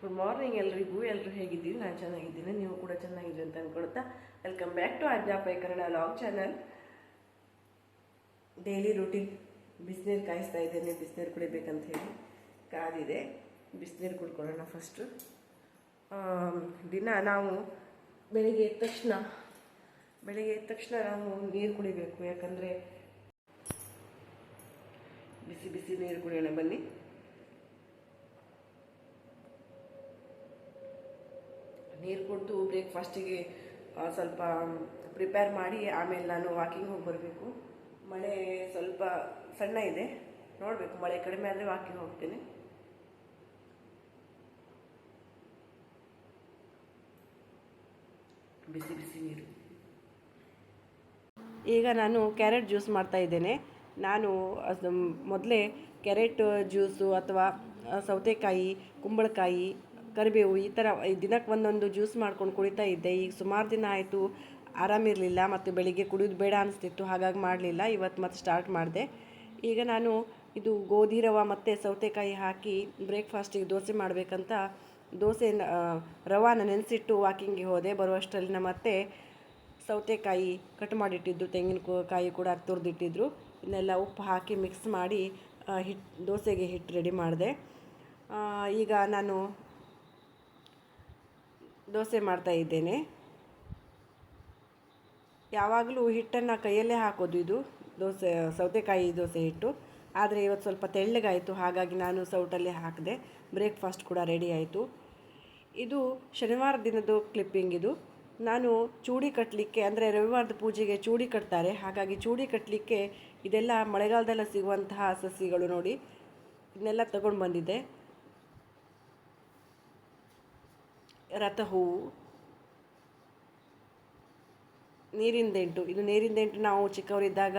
Good morning ಎಲ್ರಿಗೂ. ಎಲ್ಲರೂ ಹೇಗಿದ್ದೀರಿ? ನಾನು ಚೆನ್ನಾಗಿದ್ದೀನಿ. ನೀವು ಕೂಡ ಚೆನ್ನಾಗಿದ್ದೀರಿ ಅಂತ ಅಂದ್ಕೊಳ್ತಾ welcome back to ಆಜ್ಞಾಪೈ Kannada vlog channel daily routine ಬಿಸಿನೀರು ಕಾಯಿಸ್ತಾ ಇದ್ದೇನೆ. ಬಿಸಿನೀರು ಕುಡಿಬೇಕಂತ ಹೇಳಿ ಕಾದಿದೆ. ಬಿಸಿನೀರು ಕುಡ್ಕೊಳ್ಳೋಣ ಫಸ್ಟು ದಿನ ನಾವು ಬೆಳಿಗ್ಗೆ ಎದ್ದ ತಕ್ಷಣ, ಬೆಳಿಗ್ಗೆ ಎದ್ದ ತಕ್ಷಣ ನಾವು ನೀರು ಕುಡಿಬೇಕು. ಯಾಕಂದರೆ ಬಿಸಿ ಬಿಸಿ ನೀರು ಕುಡಿಯೋಣ ಬನ್ನಿ. ನೀರು ಕುಡಿದು ಬ್ರೇಕ್ಫಾಸ್ಟಿಗೆ ಸ್ವಲ್ಪ ಪ್ರಿಪೇರ್ ಮಾಡಿ ಆಮೇಲೆ ನಾನು ವಾಕಿಂಗ್ ಹೋಗಿ ಬರಬೇಕು. ಮಳೆ ಸ್ವಲ್ಪ ಸಣ್ಣ ಇದೆ. ನೋಡಬೇಕು, ಮಳೆ ಕಡಿಮೆ ಆದರೆ ವಾಕಿಂಗ್ ಹೋಗ್ತೇನೆ. ಬಿಸಿ ಬಿಸಿ ನೀರು. ಈಗ ನಾನು ಕ್ಯಾರೆಟ್ ಜ್ಯೂಸ್ ಮಾಡ್ತಾ ಇದ್ದೇನೆ. ನಾನು, ಅದು, ಮೊದಲೇ ಕ್ಯಾರೆಟ್ ಜ್ಯೂಸು ಅಥವಾ ಸೌತೆಕಾಯಿ, ಕುಂಬಳಕಾಯಿ ಕರಿಬೇವು ಈ ಥರ ದಿನಕ್ಕೆ ಒಂದೊಂದು ಜ್ಯೂಸ್ ಮಾಡ್ಕೊಂಡು ಕುಡಿತಾ ಇದ್ದೆ. ಈಗ ಸುಮಾರು ದಿನ ಆಯಿತು ಆರಾಮಿರಲಿಲ್ಲ ಮತ್ತು ಬೆಳಿಗ್ಗೆ ಕುಡಿಯೋದು ಬೇಡ ಅನಿಸ್ತಿತ್ತು, ಹಾಗಾಗಿ ಮಾಡಲಿಲ್ಲ. ಇವತ್ತು ಮತ್ತೆ ಸ್ಟಾರ್ಟ್ ಮಾಡಿದೆ. ಈಗ ನಾನು ಇದು ಗೋಧಿ ರವೆ ಮತ್ತು ಸೌತೆಕಾಯಿ ಹಾಕಿ ಬ್ರೇಕ್ಫಾಸ್ಟಿಗೆ ದೋಸೆ ಮಾಡಬೇಕಂತ ದೋಸೆ ರವಾನ ನೆನೆಸಿಟ್ಟು ವಾಕಿಂಗಿಗೆ ಹೋದೆ. ಬರುವಷ್ಟರಲ್ಲಿ ನಮ್ಮ ಮತ್ತೆ ಸೌತೆಕಾಯಿ ಕಟ್ ಮಾಡಿಟ್ಟಿದ್ದು, ತೆಂಗಿನಕಾಯಿ ಕೂಡ ತುರಿದಿಟ್ಟಿದ್ರು. ಇದನ್ನೆಲ್ಲ ಉಪ್ಪು ಹಾಕಿ ಮಿಕ್ಸ್ ಮಾಡಿ ಹಿಟ್ಟು ದೋಸೆಗೆ ಹಿಟ್ಟು ರೆಡಿ ಮಾಡಿದೆ. ಈಗ ನಾನು ದೋಸೆ ಮಾಡ್ತಾ ಇದ್ದೇನೆ. ಯಾವಾಗಲೂ ಹಿಟ್ಟನ್ನು ಕೈಯಲ್ಲೇ ಹಾಕೋದು ಇದು, ದೋಸೆ, ಸೌತೆಕಾಯಿ ದೋಸೆ ಹಿಟ್ಟು. ಆದರೆ ಇವತ್ತು ಸ್ವಲ್ಪ ತೆಳ್ಳಗಾಯಿತು, ಹಾಗಾಗಿ ನಾನು ಸೌಟಲ್ಲೇ ಹಾಕಿದೆ. ಬ್ರೇಕ್ಫಾಸ್ಟ್ ಕೂಡ ರೆಡಿ ಆಯಿತು. ಇದು ಶನಿವಾರ ದಿನದ ಕ್ಲಿಪ್ಪಿಂಗ್ ಇದು. ನಾನು ಚೂಡಿ ಕಟ್ಟಲಿಕ್ಕೆ ಅಂದರೆ ರವಿವಾರದ ಪೂಜೆಗೆ ಚೂಡಿ ಕಟ್ತಾರೆ. ಹಾಗಾಗಿ ಚೂಡಿ ಕಟ್ಟಲಿಕ್ಕೆ ಇದೆಲ್ಲ ಮಳೆಗಾಲದಲ್ಲ ಸಿಗುವಂತಹ ಸಸಿಗಳು ನೋಡಿ, ಇದನ್ನೆಲ್ಲ ತಗೊಂಡು ಬಂದಿದ್ದೆ. ರಥ ಹೂವು ನೀರಿಂದೆಂಟು. ಇದು ನೀರಿಂದೆಂಟು ನಾವು ಚಿಕ್ಕವರಿದ್ದಾಗ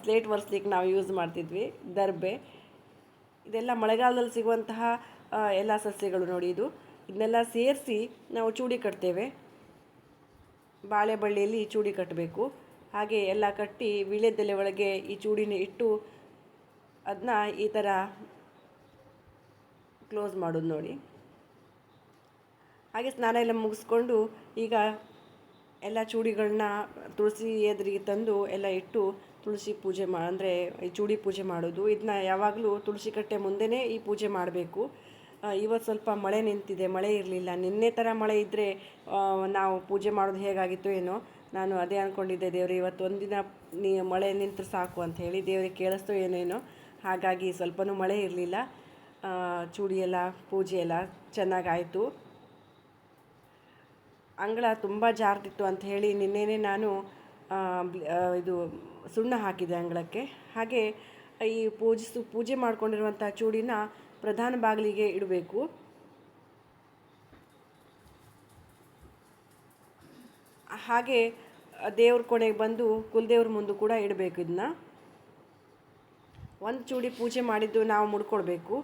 ಸ್ಲೇಟ್ ಒರೆಸ್ಲಿಕ್ಕೆ ನಾವು ಯೂಸ್ ಮಾಡ್ತಿದ್ವಿ, ದರ್ಬೆ. ಇದೆಲ್ಲ ಮಳೆಗಾಲದಲ್ಲಿ ಸಿಗುವಂತಹ ಎಲ್ಲ ಸಸ್ಯಗಳು ನೋಡಿ ಇದು. ಇದನ್ನೆಲ್ಲ ಸೇರಿಸಿ ನಾವು ಚೂಡಿ ಕಟ್ತೇವೆ. ಬಾಳೆ ಬಳ್ಳಿಯಲ್ಲಿ ಚೂಡಿ ಕಟ್ಟಬೇಕು ಹಾಗೆ ಎಲ್ಲ ಕಟ್ಟಿ ವೀಳ್ಯದೆಲೆ ಒಳಗೆ ಈ ಚೂಡಿನ ಇಟ್ಟು ಅದನ್ನ ಈ ಥರ ಕ್ಲೋಸ್ ಮಾಡೋದು ನೋಡಿ. ಹಾಗೆ ಸ್ನಾನ ಎಲ್ಲ ಮುಗಿಸ್ಕೊಂಡು ಈಗ ಎಲ್ಲ ಚೂಡಿಗಳನ್ನ ತುಳಸಿ ಎದುರಿಗೆ ತಂದು ಎಲ್ಲ ಇಟ್ಟು ತುಳಸಿ ಪೂಜೆ ಮಾ, ಅಂದರೆ ಈ ಚೂಡಿ ಪೂಜೆ ಮಾಡೋದು. ಇದನ್ನ ಯಾವಾಗಲೂ ತುಳಸಿ ಕಟ್ಟೆ ಮುಂದೆನೇ ಈ ಪೂಜೆ ಮಾಡಬೇಕು. ಇವತ್ತು ಸ್ವಲ್ಪ ಮಳೆ ನಿಂತಿದೆ, ಮಳೆ ಇರಲಿಲ್ಲ. ನಿನ್ನೆ ಥರ ಮಳೆ ಇದ್ದರೆ ನಾವು ಪೂಜೆ ಮಾಡೋದು ಹೇಗಾಗಿತ್ತು ಏನೋ. ನಾನು ಅದೇ ಅಂದ್ಕೊಂಡಿದ್ದೆ ದೇವರು, ಇವತ್ತು ಒಂದಿನ ನೀ, ಮಳೆ ನಿಂತರೆ ಸಾಕು ಅಂತ ಹೇಳಿ ದೇವರಿಗೆ ಕೇಳಿಸ್ತೋ ಏನೇನೋ ಹಾಗಾಗಿ ಸ್ವಲ್ಪನೂ ಮಳೆ ಇರಲಿಲ್ಲ. ಚೂಡಿ ಎಲ್ಲ ಪೂಜೆ ಎಲ್ಲ ಚೆನ್ನಾಗಾಯಿತು. ಅಂಗಳ ತುಂಬ ಜಾರ್ದಿತ್ತು ಅಂತ ಹೇಳಿ ನಿನ್ನೆನೇ ನಾನು ಇದು ಸುಣ್ಣ ಹಾಕಿದೆ ಅಂಗಳಕ್ಕೆ. ಹಾಗೆ ಈ ಪೂಜಿಸು, ಪೂಜೆ ಮಾಡಿಕೊಂಡಿರುವಂಥ ಚೂಡಿನ ಪ್ರಧಾನ ಬಾಗಿಲಿಗೆ ಇಡಬೇಕು. ಹಾಗೆ ದೇವ್ರ ಕೊನೆಗೆ ಬಂದು ಕುಲದೇವ್ರ ಮುಂದೆ ಕೂಡ ಇಡಬೇಕು ಇದನ್ನ. ಒಂದು ಚೂಡಿ ಪೂಜೆ ಮಾಡಿದ್ದು ನಾವು ಮುಡ್ಕೊಳ್ಬೇಕು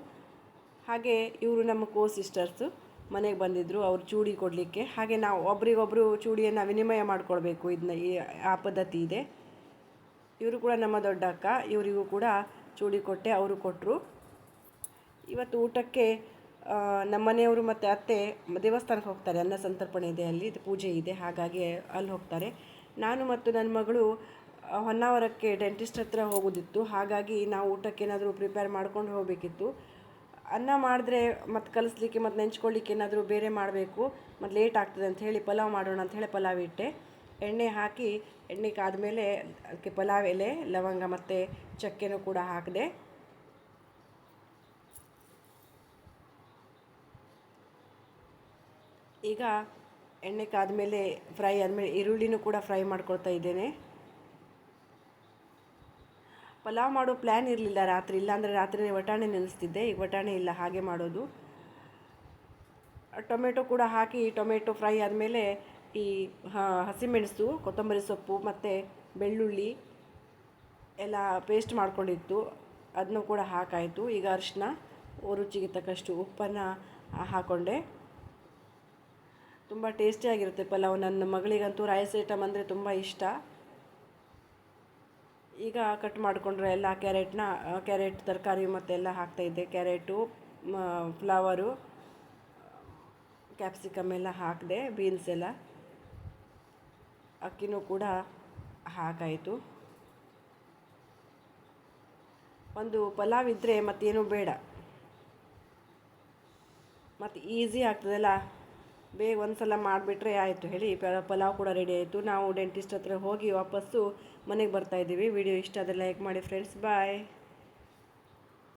ಹಾಗೆ ಇವರು ನಮ್ಮ ಕೋ ಸಿಸ್ಟರ್ಸು ಮನೆಗೆ ಬಂದಿದ್ದರು ಅವ್ರು ಚೂಡಿ ಕೊಡಲಿಕ್ಕೆ. ಹಾಗೆ ನಾವು ಒಬ್ರಿಗೊಬ್ಬರು ಚೂಡಿಯನ್ನು ವಿನಿಮಯ ಮಾಡಿಕೊಳ್ಬೇಕು ಇದನ್ನ ಈ ಆ ಪದ್ಧತಿ ಇದೆ. ಇವರು ಕೂಡ ನಮ್ಮ ದೊಡ್ಡ ಅಕ್ಕ, ಇವರಿಗೂ ಕೂಡ ಚೂಡಿ ಕೊಟ್ಟೆ, ಅವರು ಕೊಟ್ಟರು ಇವತ್ತು ಊಟಕ್ಕೆ ನಮ್ಮ ಮನೆಯವರು ಮತ್ತು ಅತ್ತೆ ದೇವಸ್ಥಾನಕ್ಕೆ ಹೋಗ್ತಾರೆ, ಅನ್ನ ಸಂತರ್ಪಣೆ ಇದೆ ಅಲ್ಲಿ ಪೂಜೆ ಇದೆ, ಹಾಗಾಗಿ ಅಲ್ಲಿ ಹೋಗ್ತಾರೆ. ನಾನು ಮತ್ತು ನನ್ನ ಮಗಳು ಹೊನ್ನಾವರಕ್ಕೆ ಡೆಂಟಿಸ್ಟ್ ಹತ್ರ ಹೋಗೋದಿತ್ತು, ಹಾಗಾಗಿ ನಾವು ಊಟಕ್ಕೆ ಏನಾದರೂ ಪ್ರಿಪೇರ್ ಮಾಡ್ಕೊಂಡು ಹೋಗಬೇಕಿತ್ತು. ಅನ್ನ ಮಾಡಿದ್ರೆ ಮತ್ತೆ ಕಲಿಸ್ಲಿಕ್ಕೆ ಮತ್ತು ನೆಂಚ್ಕೊಳ್ಳಿಕ್ಕೆ ಏನಾದರೂ ಬೇರೆ ಮಾಡಬೇಕು, ಮತ್ತು ಲೇಟ್ ಆಗ್ತದೆ ಅಂತ ಹೇಳಿ ಪಲಾವ್ ಮಾಡೋಣ ಅಂತ ಹೇಳಿ ಪಲಾವ್ ಇಟ್ಟೆ. ಎಣ್ಣೆ ಹಾಕಿ, ಎಣ್ಣೆ ಕಾದಮೇಲೆ ಅದಕ್ಕೆ ಪಲಾವ್ ಎಲೆ, ಲವಂಗ ಮತ್ತು ಚಕ್ಕೆನೂ ಕೂಡ ಹಾಕಿದೆ. ಈಗ ಎಣ್ಣೆ ಕಾದ್ಮೇಲೆ ಫ್ರೈ ಆದಮೇಲೆ ಈರುಳ್ಳಿನೂ ಕೂಡ ಫ್ರೈ ಮಾಡ್ಕೊಳ್ತಾ ಇದ್ದೇನೆ. ಪಲಾವ್ ಮಾಡೋ ಪ್ಲ್ಯಾನ್ ಇರಲಿಲ್ಲ ರಾತ್ರಿ, ಇಲ್ಲಾಂದರೆ ರಾತ್ರಿ ವಟಾಣೆ ನೆನೆಸ್ತಿದ್ದೆ. ಈಗ ವಟಾಣೆ ಇಲ್ಲ, ಹಾಗೆ ಮಾಡೋದು. ಟೊಮೆಟೊ ಕೂಡ ಹಾಕಿ, ಟೊಮೆಟೊ ಫ್ರೈ ಆದಮೇಲೆ ಈ ಹಸಿಮೆಣಸು, ಕೊತ್ತಂಬರಿ ಸೊಪ್ಪು ಮತ್ತು ಬೆಳ್ಳುಳ್ಳಿ ಎಲ್ಲ ಪೇಸ್ಟ್ ಮಾಡ್ಕೊಂಡಿತ್ತು ಅದನ್ನು ಕೂಡ ಹಾಕಾಯಿತು. ಈಗ ಅರಿಶಿನ ರುಚಿಗೆ ತಕ್ಕಷ್ಟು ಉಪ್ಪನ್ನು ಹಾಕ್ಕೊಂಡೆ ತುಂಬ ಟೇಸ್ಟಿಯಾಗಿರುತ್ತೆ ಪಲಾವ್. ನನ್ನ ಮಗಳಿಗಂತೂ ರೈಸ್ ಐಟಮ್ ಅಂದರೆ ತುಂಬ ಇಷ್ಟ. ಈಗ ಕಟ್ ಮಾಡಿಕೊಂಡ್ರೆ ಎಲ್ಲ ಕ್ಯಾರೆಟ್ನ ಕ್ಯಾರೆಟ್ ತರಕಾರಿ ಮತ್ತೆಲ್ಲ ಹಾಕ್ತಾಯಿದ್ದೆ ಕ್ಯಾರೆಟು ಫ್ಲವರು, ಕ್ಯಾಪ್ಸಿಕಮ್ ಎಲ್ಲ ಹಾಕಿದೆ, ಬೀನ್ಸ್ ಎಲ್ಲ. ಅಕ್ಕಿನೂ ಕೂಡ ಹಾಕಾಯಿತು. ಒಂದು ಪಲಾವ್ ಇದ್ದರೆ ಮತ್ತೇನೂ ಬೇಡ. ಮತ್ತು ಈಸಿ ಆಗ್ತದಲ್ಲ? ಬೇಗ ಒಂದು ಸಲ ಮಾಡಿಬಿಟ್ರೆ ಆಯಿತು ಹೇಳಿ ಪಲಾವ್ ಕೂಡ ರೆಡಿ ಆಯಿತು. ನಾವು ಡೆಂಟಿಸ್ಟ್ ಹತ್ರ ಹೋಗಿ ವಾಪಸ್ಸು ಮನೆಗೆ ಬರ್ತಾಯಿದ್ದೀವಿ ವಿಡಿಯೋ ಇಷ್ಟ ಆದರೆ ಲೈಕ್ ಮಾಡಿ ಫ್ರೆಂಡ್ಸ್ ಬಾಯ್